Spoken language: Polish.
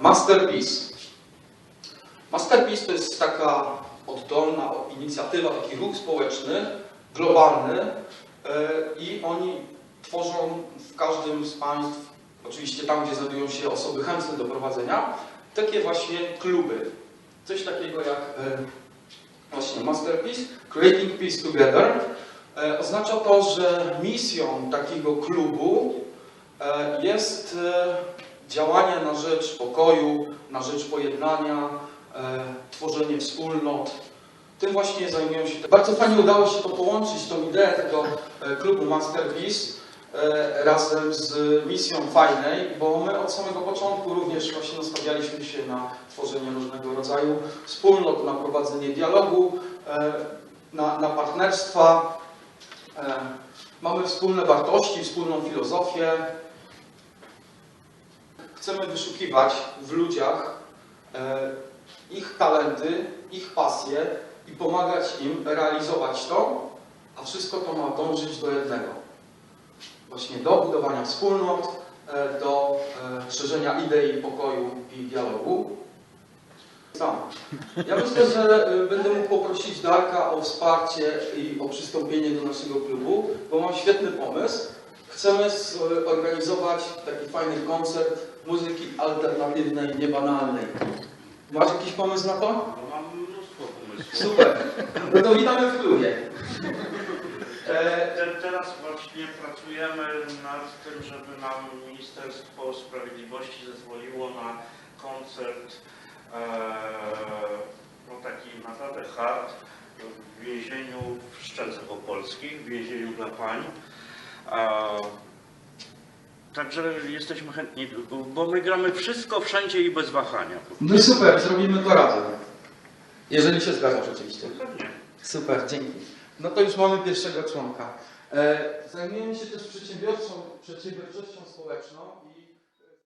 Masterpiece. Masterpiece to jest taka oddolna inicjatywa, taki ruch społeczny, globalny e, i oni tworzą w każdym z państw, oczywiście tam, gdzie znajdują się osoby chętne do prowadzenia, takie właśnie kluby. Coś takiego jak e, właśnie Masterpiece, Creating Peace Together. E, Oznacza to, że misją takiego klubu jest działanie na rzecz pokoju, na rzecz pojednania, e, tworzenie wspólnot. Tym właśnie zajmują się. Bardzo fajnie udało się to połączyć, tą ideę tego e, klubu Masterpiece e, razem z misją fajnej, bo my od samego początku również właśnie nastawialiśmy się na tworzenie różnego rodzaju wspólnot, na prowadzenie dialogu, e, na, na partnerstwa. Mamy wspólne wartości, wspólną filozofię. Chcemy wyszukiwać w ludziach e, ich talenty, ich pasje i pomagać im realizować to, a wszystko to ma dążyć do jednego. Właśnie do budowania wspólnot, e, do e, szerzenia idei pokoju i dialogu. Sam. Ja myślę, że będę mógł poprosić Darka o wsparcie i o przystąpienie do naszego klubu, bo mam świetny pomysł. Chcemy zorganizować taki fajny koncert muzyki alternatywnej, niebanalnej. Masz jakiś pomysł na to? No, mam mnóstwo pomysłów. Super. No to witamy w klubie. E, Te, teraz właśnie pracujemy nad tym, żeby nam Ministerstwo Sprawiedliwości zezwoliło na koncert e, no taki naprawdę hard w więzieniu w Szczecach Opolskich, w więzieniu dla pań. Także jesteśmy chętni, bo my gramy wszystko, wszędzie i bez wahania. no i super, zrobimy to razem. Jeżeli się zgadzasz oczywiście. Pewnie. Super, dzięki. No to już mamy pierwszego członka. E, zajmujemy się też przedsiębiorczością społeczną i